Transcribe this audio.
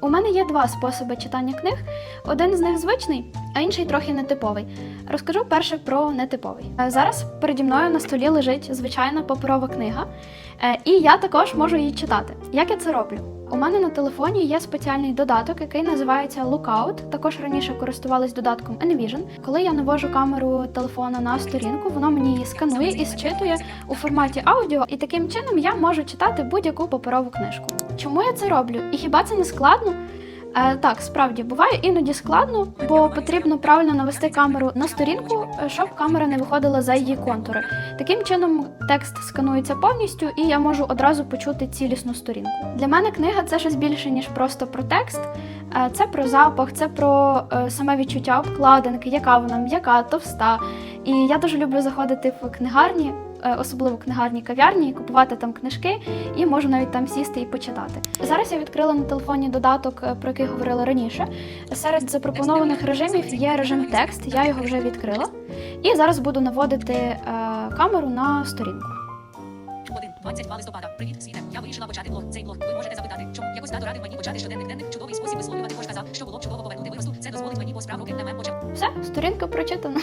У мене є два способи читання книг. Один з них звичний, а інший трохи нетиповий. Розкажу перше про нетиповий. Е, Зараз переді мною на столі лежить звичайна паперова книга, е, і я також можу її читати. Як я це роблю? У мене на телефоні є спеціальний додаток, який називається Lookout. Також раніше користувались додатком Envision. Коли я навожу камеру телефона на сторінку, воно мені її сканує і зчитує у форматі аудіо, і таким чином я можу читати будь-яку паперову книжку. Чому я це роблю? І хіба це не складно? Е, так, справді буває іноді складно, бо потрібно правильно навести камеру на сторінку, е, щоб камера не виходила за її контури. Таким чином текст сканується повністю, і я можу одразу почути цілісну сторінку. Для мене книга це щось більше ніж просто про текст. Е, Це про запах, це про е, саме відчуття обкладинки, яка вона м'яка, товста. І я дуже люблю заходити в книгарні, особливо книгарні кав'ярні, купувати там книжки, і можу навіть там сісти і почитати. Зараз я відкрила на телефоні додаток, е, про який говорила раніше. Серед запропонованих режимів є режим текст, я його вже відкрила. І зараз буду наводити е, камеру на сторінку. 1, 22 листопада. Привіт, світе. Я вирішила почати блог. Цей блог ви можете запитати, чому якось тато радив мені почати щоденник денник. Чудовий спосіб висловлювати. Хоч казав, що було б чудово повернути виросту. Це дозволить мені по справу ким почав. Все, сторінка прочитана.